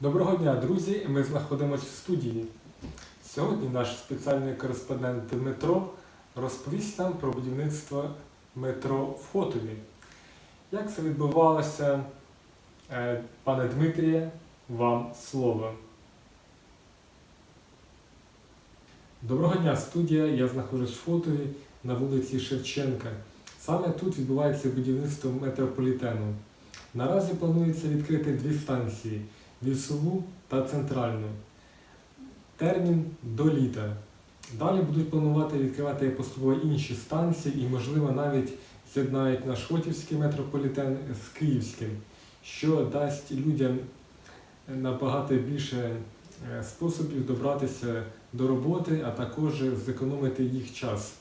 Доброго дня, друзі! Ми знаходимося в студії. Сьогодні наш спеціальний кореспондент Дмитро розповість нам про будівництво метро в Хотові. Як це відбувалося, Е, пане Дмитріє, вам слово. Доброго дня, студія. Я знаходжусь в Хотові на вулиці Шевченка. Саме тут відбувається будівництво метрополітену. Наразі планується відкрити дві станції лісову та центральну. Термін до літа. Далі будуть планувати відкривати поступово інші станції і, можливо, навіть з'єднають наш Хотівський метрополітен з Київським, що дасть людям набагато більше е, способів добратися до роботи, а також зекономити їх час.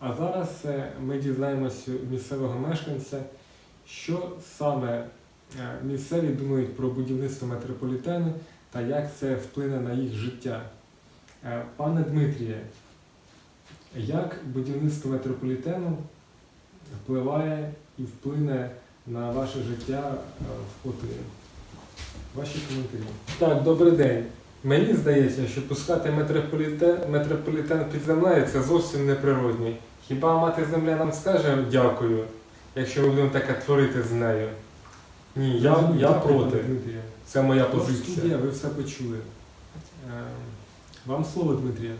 А зараз е, ми дізнаємося місцевого мешканця, що саме місцеві думають про будівництво метрополітену та як це вплине на їх життя. Е, Пане Дмитріє, як будівництво метрополітену впливає і вплине на ваше життя е, в Хотові? Ваші коментарі. Так, добрий день. Мені здається, що пускати метрополітен, метрополітен під землею це зовсім неприродні. Хіба мати земля нам скаже дякую, якщо ми будемо таке творити з нею? Ні, я, я проти. Це моя позиція. Студія, ви все почули. Е, Вам слово, Дмитрія.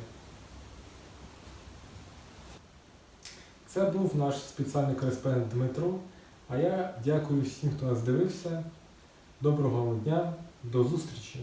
Це був наш спеціальний кореспондент Дмитро. А я дякую всім, хто нас дивився. Доброго вам дня, до зустрічі!